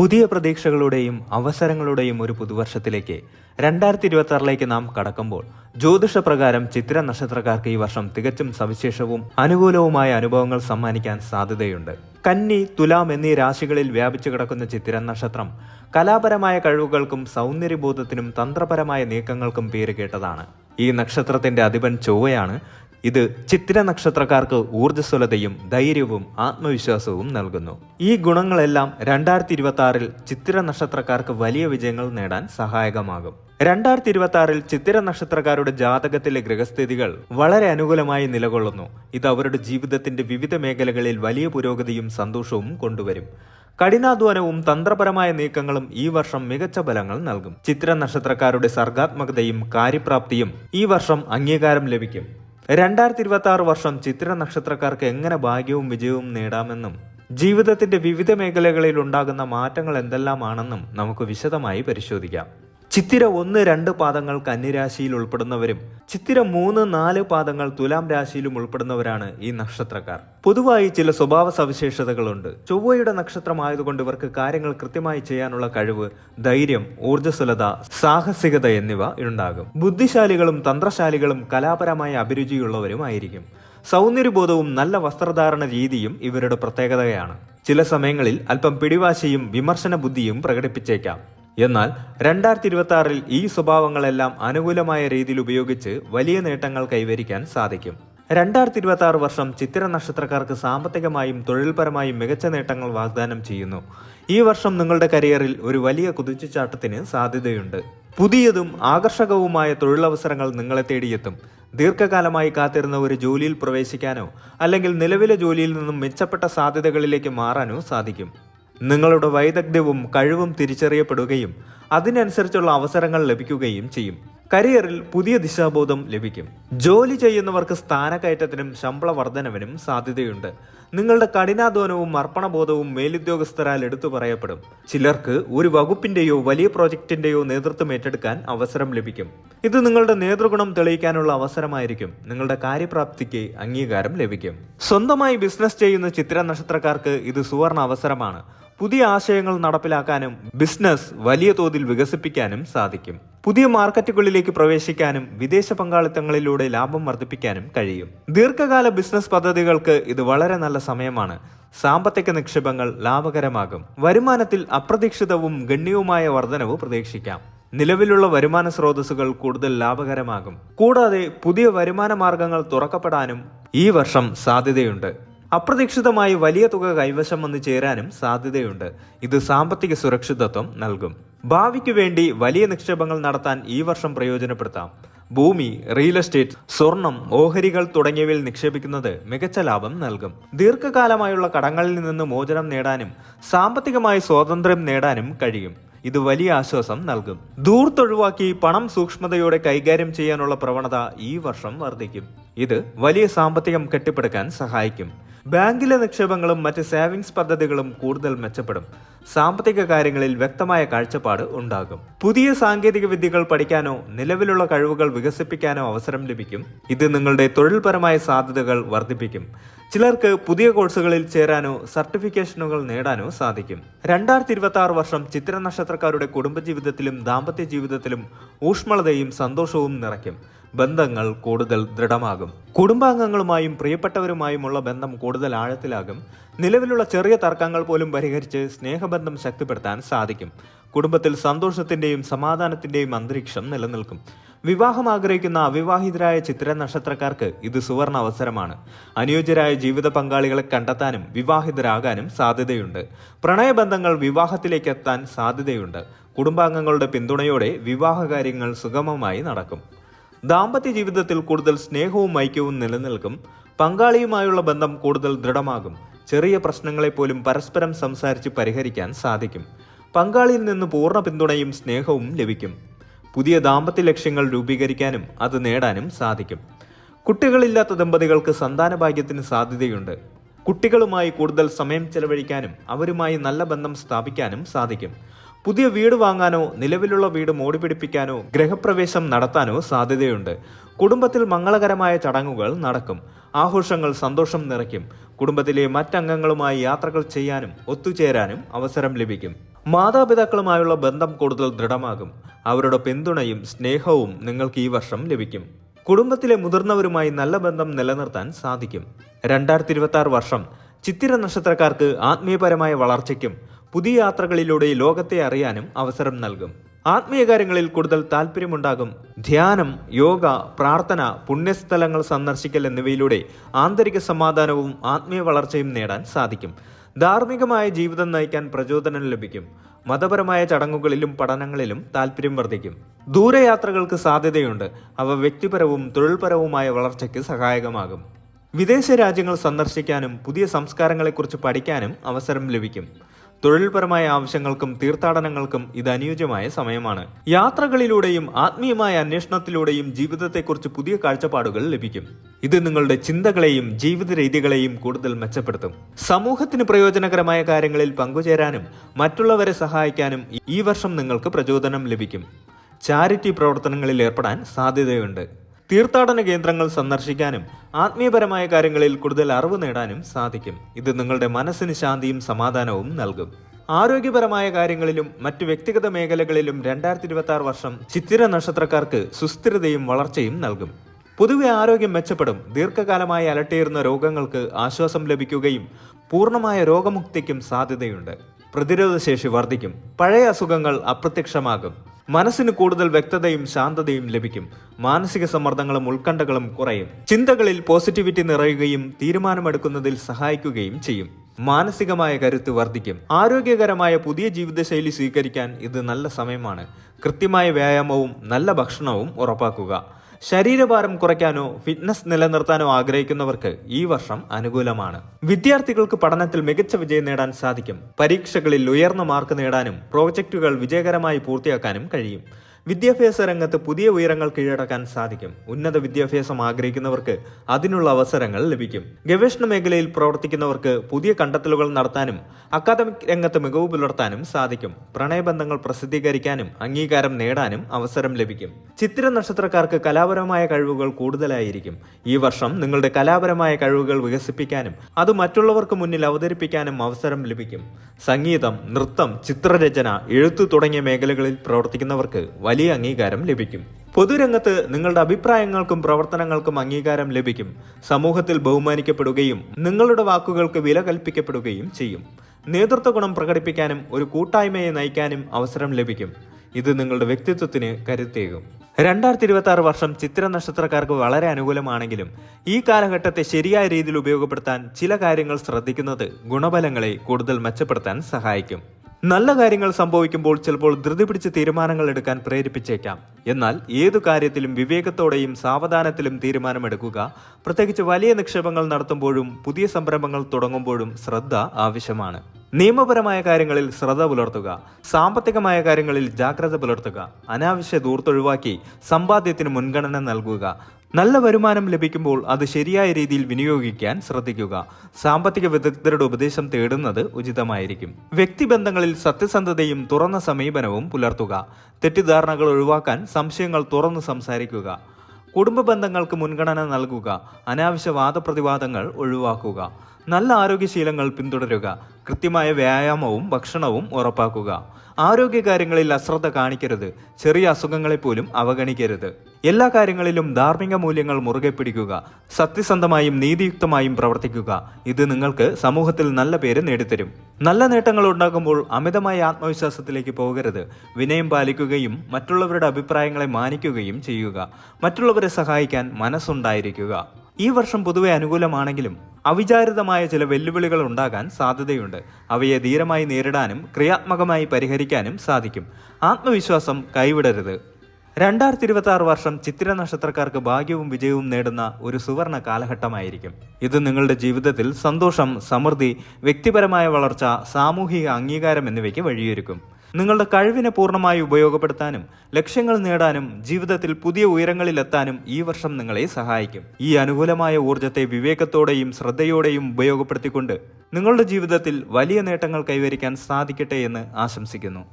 പുതിയ പ്രതീക്ഷകളുടെയും അവസരങ്ങളുടെയും ഒരു പുതുവർഷത്തിലേക്ക് രണ്ടായിരത്തി ഇരുപത്തി ആറിലേക്ക് നാം കടക്കുമ്പോൾ ജ്യോതിഷപ്രകാരം ചിത്ര നക്ഷത്രക്കാർക്ക് ഈ വർഷം തികച്ചും സവിശേഷവും അനുകൂലവുമായ അനുഭവങ്ങൾ സമ്മാനിക്കാൻ സാധ്യതയുണ്ട്. കന്നി തുലാം എന്നീ രാശികളിൽ വ്യാപിച്ചു കിടക്കുന്ന ചിത്ര നക്ഷത്രം കലാപരമായ കഴിവുകൾക്കും സൗന്ദര്യബോധത്തിനും തന്ത്രപരമായ നീക്കങ്ങൾക്കും പേര് കേട്ടതാണ്. ഈ നക്ഷത്രത്തിന്റെ അധിപൻ ചൊവ്വയാണ് ഇത് ചിത്തിര നക്ഷത്രക്കാർക്ക് ഊർജസ്വലതയും ധൈര്യവും ആത്മവിശ്വാസവും നൽകുന്നു. ഈ ഗുണങ്ങളെല്ലാം രണ്ടായിരത്തി ഇരുപത്തി ആറിൽ ചിത്തിര നക്ഷത്രക്കാർക്ക് വലിയ വിജയങ്ങൾ നേടാൻ സഹായകമാകും. രണ്ടായിരത്തി ഇരുപത്തി ആറിൽ ചിത്തിര നക്ഷത്രക്കാരുടെ ജാതകത്തിലെ ഗ്രഹസ്ഥിതികൾ വളരെ അനുകൂലമായി നിലകൊള്ളുന്നു. ഇത് അവരുടെ ജീവിതത്തിന്റെ വിവിധ മേഖലകളിൽ വലിയ പുരോഗതിയും സന്തോഷവും കൊണ്ടുവരും. കഠിനാധ്വാനവും തന്ത്രപരമായ നീക്കങ്ങളും ഈ വർഷം മികച്ച ഫലങ്ങൾ നൽകും. ചിത്ര നക്ഷത്രക്കാരുടെ സർഗാത്മകതയും കാര്യപ്രാപ്തിയും ഈ വർഷം അംഗീകാരം ലഭിക്കും. രണ്ടായിരത്തി ഇരുപത്തി ആറ് വർഷം ചിത്ര നക്ഷത്രക്കാർക്ക് എങ്ങനെ ഭാഗ്യവും വിജയവും നേടാമെന്നും ജീവിതത്തിന്റെ വിവിധ മേഖലകളിൽ ഉണ്ടാകുന്ന മാറ്റങ്ങൾ എന്തെല്ലാമാണെന്നും നമുക്ക് വിശദമായി പരിശോധിക്കാം. ചിത്തിര ഒന്ന് രണ്ട് പാദങ്ങൾ കന്നിരാശിയിൽ ഉൾപ്പെടുന്നവരും ചിത്തിര മൂന്ന് നാല് പാദങ്ങൾ തുലാം രാശിയിലും ഉൾപ്പെടുന്നവരാണ് ഈ നക്ഷത്രക്കാർ. പൊതുവായി ചില സ്വഭാവ സവിശേഷതകളുണ്ട്. ചൊവ്വയുടെ നക്ഷത്രമായതുകൊണ്ട് ഇവർക്ക് കാര്യങ്ങൾ കൃത്യമായി ചെയ്യാനുള്ള കഴിവ് ധൈര്യം ഊർജസ്വലത സാഹസികത എന്നിവ ഉണ്ടാകും. ബുദ്ധിശാലികളും തന്ത്രശാലികളും കലാപരമായ അഭിരുചിയുള്ളവരുമായിരിക്കും സൗന്ദര്യബോധവും നല്ല വസ്ത്രധാരണ രീതിയും ഇവരുടെ പ്രത്യേകതയാണ്. ചില സമയങ്ങളിൽ അല്പം പിടിവാശിയും വിമർശന ബുദ്ധിയും പ്രകടിപ്പിച്ചേക്കാം. എന്നാൽ രണ്ടായിരത്തി ഇരുപത്തി ആറിൽ ഈ സ്വഭാവങ്ങളെല്ലാം അനുകൂലമായ രീതിയിൽ ഉപയോഗിച്ച് വലിയ നേട്ടങ്ങൾ കൈവരിക്കാൻ സാധിക്കും. രണ്ടായിരത്തി ഇരുപത്തി ആറ് വർഷം ചിത്തിര നക്ഷത്രക്കാർക്ക് സാമ്പത്തികമായും തൊഴിൽപരമായും മികച്ച നേട്ടങ്ങൾ വാഗ്ദാനം ചെയ്യുന്നു. ഈ വർഷം നിങ്ങളുടെ കരിയറിൽ ഒരു വലിയ കുതിച്ചുചാട്ടത്തിന് സാധ്യതയുണ്ട്. പുതിയതും ആകർഷകവുമായ തൊഴിലവസരങ്ങൾ നിങ്ങളെ തേടിയെത്തും. ദീർഘകാലമായി കാത്തിരുന്ന ഒരു ജോലിയിൽ പ്രവേശിക്കാനോ അല്ലെങ്കിൽ നിലവിലെ ജോലിയിൽ നിന്നും മെച്ചപ്പെട്ട സാധ്യതകളിലേക്ക് മാറാനോ സാധിക്കും. നിങ്ങളുടെ വൈദഗ്ധ്യവും കഴിവും തിരിച്ചറിയപ്പെടുകയും അതിനനുസരിച്ചുള്ള അവസരങ്ങൾ ലഭിക്കുകയും ചെയ്യും. കരിയറിൽ പുതിയ ദിശാബോധം ലഭിക്കും. ജോലി ചെയ്യുന്നവർക്ക് സ്ഥാനക്കയറ്റത്തിനും ശമ്പള വർധനവിനും സാധ്യതയുണ്ട്. നിങ്ങളുടെ കഠിനാധ്വാനവും അർപ്പണബോധവും മേലുദ്യോഗസ്ഥരാൽ എടുത്തു പറയപ്പെടും. ചിലർക്ക് ഒരു വകുപ്പിന്റെയോ വലിയ പ്രോജക്റ്റിന്റെയോ നേതൃത്വം ഏറ്റെടുക്കാൻ അവസരം ലഭിക്കും. ഇത് നിങ്ങളുടെ നേതൃഗുണം തെളിയിക്കാനുള്ള അവസരമായിരിക്കും. നിങ്ങളുടെ കാര്യപ്രാപ്തിക്ക് അംഗീകാരം ലഭിക്കും. സ്വന്തമായി ബിസിനസ് ചെയ്യുന്ന ചിത്ര നക്ഷത്രക്കാർക്ക് ഇത് സുവർണ അവസരമാണ്. പുതിയ ആശയങ്ങൾ നടപ്പിലാക്കാനും ബിസിനസ് വലിയ തോതിൽ വികസിപ്പിക്കാനും സാധിക്കും. പുതിയ മാർക്കറ്റുകളിലേക്ക് പ്രവേശിക്കാനും വിദേശ പങ്കാളിത്തങ്ങളിലൂടെ ലാഭം വർദ്ധിപ്പിക്കാനും കഴിയും. ദീർഘകാല ബിസിനസ് പദ്ധതികൾക്ക് ഇത് വളരെ നല്ല സമയമാണ്. സാമ്പത്തിക നിക്ഷേപങ്ങൾ ലാഭകരമാകും. വരുമാനത്തിൽ അപ്രതീക്ഷിതവും ഗണ്യവുമായ വർധനവ് പ്രതീക്ഷിക്കാം. നിലവിലുള്ള വരുമാന സ്രോതസ്സുകൾ കൂടുതൽ ലാഭകരമാകും. കൂടാതെ പുതിയ വരുമാന മാർഗങ്ങൾ തുറക്കപ്പെടാനും ഈ വർഷം സാധ്യതയുണ്ട്. അപ്രതീക്ഷിതമായി വലിയ തുക കൈവശം വന്ന് ചേരാനും സാധ്യതയുണ്ട്. ഇത് സാമ്പത്തിക സുരക്ഷിതത്വം നൽകും. ഭാവിക്ക് വേണ്ടി വലിയ നിക്ഷേപങ്ങൾ നടത്താൻ ഈ വർഷം പ്രയോജനപ്പെടുത്താം. ഭൂമി റിയൽ എസ്റ്റേറ്റ് സ്വർണം ഓഹരികൾ തുടങ്ങിയവയിൽ നിക്ഷേപിക്കുന്നത് മികച്ച ലാഭം നൽകും. ദീർഘകാലമായുള്ള കടങ്ങളിൽ നിന്ന് മോചനം നേടാനും സാമ്പത്തികമായി സ്വാതന്ത്ര്യം നേടാനും കഴിയും. ഇത് വലിയ ആശ്വാസം നൽകും. ദൂർത്തൊഴിവാക്കി പണം സൂക്ഷ്മതയോടെ കൈകാര്യം ചെയ്യാനുള്ള പ്രവണത ഈ വർഷം വർദ്ധിക്കും. ഇത് വലിയ സാമ്പത്തികം കെട്ടിപ്പടുക്കാൻ സഹായിക്കും. ബാങ്കിലെ നിക്ഷേപങ്ങളും മറ്റ് സേവിങ്സ് പദ്ധതികളും കൂടുതൽ മെച്ചപ്പെടും. സാമ്പത്തിക കാര്യങ്ങളിൽ വ്യക്തമായ കാഴ്ചപ്പാട് ഉണ്ടാകും. പുതിയ സാങ്കേതിക വിദ്യകൾ പഠിക്കാനോ നിലവിലുള്ള കഴിവുകൾ വികസിപ്പിക്കാനോ അവസരം ലഭിക്കും. ഇത് നിങ്ങളുടെ തൊഴിൽപരമായ സാധ്യതകൾ വർദ്ധിപ്പിക്കും. ചിലർക്ക് പുതിയ കോഴ്സുകളിൽ ചേരാനോ സർട്ടിഫിക്കേഷനുകൾ നേടാനോ സാധിക്കും. രണ്ടായിരത്തി ഇരുപത്തി ആറ് വർഷം ചിത്ര നക്ഷത്രക്കാരുടെ കുടുംബജീവിതത്തിലും ദാമ്പത്യ ജീവിതത്തിലും ഊഷ്മളതയും സന്തോഷവും നിറയ്ക്കും. ബന്ധങ്ങൾ കൂടുതൽ ദൃഢമാകും. കുടുംബാംഗങ്ങളുമായും പ്രിയപ്പെട്ടവരുമായുമുള്ള ബന്ധം കൂടുതൽ ആഴത്തിലാകും. നിലവിലുള്ള ചെറിയ തർക്കങ്ങൾ പോലും പരിഹരിച്ച് സ്നേഹബന്ധം ശക്തിപ്പെടുത്താൻ സാധിക്കും. കുടുംബത്തിൽ സന്തോഷത്തിന്റെയും സമാധാനത്തിന്റെയും അന്തരീക്ഷം നിലനിൽക്കും. വിവാഹം ആഗ്രഹിക്കുന്ന അവിവാഹിതരായ ചിത്ര നക്ഷത്രക്കാർക്ക് ഇത് സുവർണ അവസരമാണ്. അനുയോജ്യരായ ജീവിത പങ്കാളികളെ കണ്ടെത്താനും വിവാഹിതരാകാനും സാധ്യതയുണ്ട്. പ്രണയബന്ധങ്ങൾ വിവാഹത്തിലേക്ക് എത്താൻ സാധ്യതയുണ്ട്. കുടുംബാംഗങ്ങളുടെ പിന്തുണയോടെ വിവാഹകാര്യങ്ങൾ സുഗമമായി നടക്കും. ദാമ്പത്യ ജീവിതത്തിൽ കൂടുതൽ സ്നേഹവും ഐക്യവും നിലനിൽക്കും പങ്കാളിയുമായുള്ള ബന്ധം കൂടുതൽ ദൃഢമാകും ചെറിയ പ്രശ്നങ്ങളെ പോലും പരസ്പരം സംസാരിച്ച് പരിഹരിക്കാൻ സാധിക്കും. പങ്കാളിയിൽ നിന്ന് പൂർണ പിന്തുണയും സ്നേഹവും ലഭിക്കും. പുതിയ ദാമ്പത്യ ലക്ഷ്യങ്ങൾ രൂപീകരിക്കാനും അത് നേടാനും സാധിക്കും. കുട്ടികളില്ലാത്ത ദമ്പതികൾക്ക് സന്താന ഭാഗ്യത്തിന് സാധ്യതയുണ്ട്. കുട്ടികളുമായി കൂടുതൽ സമയം ചെലവഴിക്കാനും അവരുമായി നല്ല ബന്ധം സ്ഥാപിക്കാനും സാധിക്കും. പുതിയ വീട് വാങ്ങാനോ നിലവിലുള്ള വീട് മോടിപിടിപ്പിക്കാനോ ഗ്രഹപ്രവേശം നടത്താനോ സാധ്യതയുണ്ട്. കുടുംബത്തിൽ മംഗളകരമായ ചടങ്ങുകൾ നടക്കും. ആഘോഷങ്ങൾ സന്തോഷം നിറയ്ക്കും. കുടുംബത്തിലെ മറ്റംഗങ്ങളുമായി യാത്രകൾ ചെയ്യാനും ഒത്തുചേരാനും അവസരം ലഭിക്കും. മാതാപിതാക്കളുമായുള്ള ബന്ധം കൂടുതൽ ദൃഢമാകും. അവരുടെ പിന്തുണയും സ്നേഹവും നിങ്ങൾക്ക് ഈ വർഷം ലഭിക്കും. കുടുംബത്തിലെ മുതിർന്നവരുമായി നല്ല ബന്ധം നിലനിർത്താൻ സാധിക്കും. രണ്ടായിരത്തി വർഷം ചിത്തിര നക്ഷത്രക്കാർക്ക് ആത്മീയപരമായ വളർച്ചയ്ക്കും പുതിയ യാത്രകളിലൂടെ ലോകത്തെ അറിയാനും അവസരം നൽകും. ആത്മീയ കാര്യങ്ങളിൽ കൂടുതൽ താല്പര്യമുണ്ടാകും ധ്യാനം യോഗ പ്രാർത്ഥന പുണ്യസ്ഥലങ്ങൾ സന്ദർശിക്കൽ എന്നിവയിലൂടെ ആന്തരിക സമാധാനവും ആത്മീയ വളർച്ചയും നേടാൻ സാധിക്കും. ധാർമ്മികമായ ജീവിതം നയിക്കാൻ പ്രചോദനം ലഭിക്കും. മതപരമായ ചടങ്ങുകളിലും പഠനങ്ങളിലും താല്പര്യം വർദ്ധിക്കും. ദൂരയാത്രകൾക്ക് സാധ്യതയുണ്ട്. അവ വ്യക്തിപരവും തൊഴിൽപരവുമായ വളർച്ചയ്ക്ക് സഹായകമാകും. വിദേശ രാജ്യങ്ങൾ സന്ദർശിക്കാനും പുതിയ സംസ്കാരങ്ങളെക്കുറിച്ച് പഠിക്കാനും അവസരം ലഭിക്കും. തൊഴിൽപരമായ ആവശ്യങ്ങൾക്കും തീർത്ഥാടനങ്ങൾക്കും ഇത് അനുയോജ്യമായ സമയമാണ്. യാത്രകളിലൂടെയും ആത്മീയമായ അന്വേഷണത്തിലൂടെയും ജീവിതത്തെക്കുറിച്ച് പുതിയ കാഴ്ചപ്പാടുകൾ ലഭിക്കും. ഇത് നിങ്ങളുടെ ചിന്തകളെയും ജീവിത രീതികളെയും കൂടുതൽ മെച്ചപ്പെടുത്തും. സമൂഹത്തിന് പ്രയോജനകരമായ കാര്യങ്ങളിൽ പങ്കുചേരാനും മറ്റുള്ളവരെ സഹായിക്കാനും ഈ വർഷം നിങ്ങൾക്ക് പ്രചോദനം ലഭിക്കും. ചാരിറ്റി പ്രവർത്തനങ്ങളിൽ ഏർപ്പെടാൻ സാധ്യതയുണ്ട്. തീർത്ഥാടന കേന്ദ്രങ്ങൾ സന്ദർശിക്കാനും ആത്മീയപരമായ കാര്യങ്ങളിൽ കൂടുതൽ അറിവ് നേടാനും സാധിക്കും. ഇത് നിങ്ങളുടെ മനസ്സിന് ശാന്തിയും സമാധാനവും നൽകും. ആരോഗ്യപരമായ കാര്യങ്ങളിലും മറ്റ് വ്യക്തിഗത മേഖലകളിലും രണ്ടായിരത്തി ഇരുപത്തി ആറ് വർഷം ചിത്തിര നക്ഷത്രക്കാർക്ക് സുസ്ഥിരതയും വളർച്ചയും നൽകും. പൊതുവെ ആരോഗ്യം മെച്ചപ്പെടും. ദീർഘകാലമായി അലട്ടിയിരുന്ന രോഗങ്ങൾക്ക് ആശ്വാസം ലഭിക്കുകയും പൂർണമായ രോഗമുക്തിക്കും സാധ്യതയുണ്ട്. പ്രതിരോധശേഷി വർദ്ധിക്കും. പഴയ അസുഖങ്ങൾ അപ്രത്യക്ഷമാകും. മനസ്സിന് കൂടുതൽ വ്യക്തതയും ശാന്തതയും ലഭിക്കും. മാനസിക സമ്മർദ്ദങ്ങളും ഉത്കണ്ഠകളും കുറയും. ചിന്തകളിൽ പോസിറ്റിവിറ്റി നിറയുകയും തീരുമാനമെടുക്കുന്നതിൽ സഹായിക്കുകയും ചെയ്യും. മാനസികമായ കരുത്ത് വർദ്ധിക്കും. ആരോഗ്യകരമായ പുതിയ ജീവിതശൈലി സ്വീകരിക്കാൻ ഇത് നല്ല സമയമാണ്. കൃത്യമായ വ്യായാമവും നല്ല ഭക്ഷണവും ഉറപ്പാക്കുക. ശരീരഭാരം കുറയ്ക്കാനോ ഫിറ്റ്നസ് നിലനിർത്താനോ ആഗ്രഹിക്കുന്നവർക്ക് ഈ വർഷം അനുകൂലമാണ്. വിദ്യാർത്ഥികൾക്ക് പഠനത്തിൽ മികച്ച വിജയം നേടാൻ സാധിക്കും. പരീക്ഷകളിൽ ഉയർന്ന മാർക്ക് നേടാനും പ്രോജക്റ്റുകൾ വിജയകരമായി പൂർത്തിയാക്കാനും കഴിയും. വിദ്യാഭ്യാസ രംഗത്ത് പുതിയ ഉയരങ്ങൾ കീഴടക്കാൻ സാധിക്കും. ഉന്നത വിദ്യാഭ്യാസം ആഗ്രഹിക്കുന്നവർക്ക് അതിനുള്ള അവസരങ്ങൾ ലഭിക്കും. ഗവേഷണ മേഖലയിൽ പ്രവർത്തിക്കുന്നവർക്ക് പുതിയ കണ്ടെത്തലുകൾ നടത്താനും അക്കാദമിക് രംഗത്ത് മികവ് പുലർത്താനും സാധിക്കും. പ്രണയബന്ധങ്ങൾ പ്രസിദ്ധീകരിക്കാനും അംഗീകാരം നേടാനും അവസരം ലഭിക്കും. ചിത്തിര നക്ഷത്രക്കാർക്ക് കലാപരമായ കഴിവുകൾ കൂടുതലായിരിക്കും. ഈ വർഷം നിങ്ങളുടെ കലാപരമായ കഴിവുകൾ വികസിപ്പിക്കാനും അത് മറ്റുള്ളവർക്ക് മുന്നിൽ അവതരിപ്പിക്കാനും അവസരം ലഭിക്കും. സംഗീതം നൃത്തം ചിത്രരചന എഴുത്തു തുടങ്ങിയ മേഖലകളിൽ പ്രവർത്തിക്കുന്നവർക്ക് വലിയ അംഗീകാരം ലഭിക്കും. പൊതുരംഗത്ത് നിങ്ങളുടെ അഭിപ്രായങ്ങൾക്കും പ്രവർത്തനങ്ങൾക്കും അംഗീകാരം ലഭിക്കും. സമൂഹത്തിൽ ബഹുമാനിക്കപ്പെടുകയും നിങ്ങളുടെ വാക്കുകൾക്ക് വില കൽപ്പിക്കപ്പെടുകയും ചെയ്യും. നേതൃത്വ ഗുണം പ്രകടിപ്പിക്കാനും ഒരു കൂട്ടായ്മയെ നയിക്കാനും അവസരം ലഭിക്കും. ഇത് നിങ്ങളുടെ വ്യക്തിത്വത്തിന് കരുത്തേകും. രണ്ടായിരത്തി ഇരുപത്തി ആറ് വർഷം ചിത്ര നക്ഷത്രക്കാർക്ക് വളരെ അനുകൂലമാണെങ്കിലും ഈ കാലഘട്ടത്തെ ശരിയായ രീതിയിൽ ഉപയോഗപ്പെടുത്താൻ ചില കാര്യങ്ങൾ ശ്രദ്ധിക്കുന്നത് ഗുണഫലങ്ങളെ കൂടുതൽ മെച്ചപ്പെടുത്താൻ സഹായിക്കും. നല്ല കാര്യങ്ങൾ സംഭവിക്കുമ്പോൾ ചിലപ്പോൾ ധൃതി പിടിച്ച് തീരുമാനങ്ങൾ എടുക്കാൻ പ്രേരിപ്പിച്ചേക്കാം. എന്നാൽ ഏതു കാര്യത്തിലും വിവേകത്തോടെയും സാവധാനത്തിലും തീരുമാനമെടുക്കുക പ്രത്യേകിച്ച് വലിയ നിക്ഷേപങ്ങൾ നടത്തുമ്പോഴും പുതിയ സംരംഭങ്ങൾ തുടങ്ങുമ്പോഴും ശ്രദ്ധ ആവശ്യമാണ്. നിയമപരമായ കാര്യങ്ങളിൽ ശ്രദ്ധ പുലർത്തുക സാമ്പത്തികമായ കാര്യങ്ങളിൽ ജാഗ്രത പുലർത്തുക അനാവശ്യ ദൂർത്തൊഴിവാക്കി സമ്പാദ്യത്തിന് മുൻഗണന നൽകുക നല്ല വരുമാനം ലഭിക്കുമ്പോൾ അത് ശരിയായ രീതിയിൽ വിനിയോഗിക്കാൻ ശ്രദ്ധിക്കുക. സാമ്പത്തിക വിദഗ്ധരുടെ ഉപദേശം തേടുന്നത് ഉചിതമായിരിക്കും. വ്യക്തിബന്ധങ്ങളിൽ സത്യസന്ധതയും തുറന്ന സമീപനവും പുലർത്തുക. തെറ്റിദ്ധാരണകൾ ഒഴിവാക്കാൻ സംശയങ്ങൾ തുറന്നു സംസാരിക്കുക. കുടുംബ ബന്ധങ്ങൾക്ക് മുൻഗണന നൽകുക. അനാവശ്യ വാദപ്രതിവാദങ്ങൾ ഒഴിവാക്കുക. നല്ല ആരോഗ്യശീലങ്ങൾ പിന്തുടരുക. കൃത്യമായ വ്യായാമവും ഭക്ഷണവും ഉറപ്പാക്കുക. ആരോഗ്യകാര്യങ്ങളിൽ അശ്രദ്ധ കാണിക്കരുത്. ചെറിയ അസുഖങ്ങളെപ്പോലും അവഗണിക്കരുത്. എല്ലാ കാര്യങ്ങളിലും ധാർമ്മിക മൂല്യങ്ങൾ മുറുകെ പിടിക്കുക സത്യസന്ധമായും നീതിയുക്തമായും പ്രവർത്തിക്കുക. ഇത് നിങ്ങൾക്ക് സമൂഹത്തിൽ നല്ല പേര് നേടിത്തരും. നല്ല നേട്ടങ്ങൾ ഉണ്ടാകുമ്പോൾ അമിതമായ ആത്മവിശ്വാസത്തിലേക്ക് പോകരുത്. വിനയം പാലിക്കുകയും മറ്റുള്ളവരുടെ അഭിപ്രായങ്ങളെ മാനിക്കുകയും ചെയ്യുക. മറ്റുള്ളവരെ സഹായിക്കാൻ മനസ്സുണ്ടായിരിക്കുക. ഈ വർഷം പൊതുവെ അനുകൂലമാണെങ്കിലും അവിചാരിതമായ ചില വെല്ലുവിളികൾ ഉണ്ടാകാൻ സാധ്യതയുണ്ട്. അവയെ ധീരമായി നേരിടാനും ക്രിയാത്മകമായി പരിഹരിക്കാനും സാധിക്കും. ആത്മവിശ്വാസം കൈവിടരുത്. രണ്ടായിരത്തി ഇരുപത്തി ആറ് വർഷം ചിത്ര നക്ഷത്രക്കാർക്ക് ഭാഗ്യവും വിജയവും നേടുന്ന ഒരു സുവർണ കാലഘട്ടമായിരിക്കും. ഇത് നിങ്ങളുടെ ജീവിതത്തിൽ സന്തോഷം സമൃദ്ധി വ്യക്തിപരമായ വളർച്ച സാമൂഹിക അംഗീകാരം എന്നിവയ്ക്ക് വഴിയൊരുക്കും. നിങ്ങളുടെ കഴിവിനെ പൂർണമായി ഉപയോഗപ്പെടുത്താനും ലക്ഷ്യങ്ങൾ നേടാനും ജീവിതത്തിൽ പുതിയ ഉയരങ്ങളിലെത്താനും ഈ വർഷം നിങ്ങളെ സഹായിക്കും. ഈ അനുകൂലമായ ഊർജത്തെ വിവേകത്തോടെയും ശ്രദ്ധയോടെയും ഉപയോഗപ്പെടുത്തിക്കൊണ്ട് നിങ്ങളുടെ ജീവിതത്തിൽ വലിയ നേട്ടങ്ങൾ കൈവരിക്കാൻ സാധിക്കട്ടെ എന്ന് ആശംസിക്കുന്നു.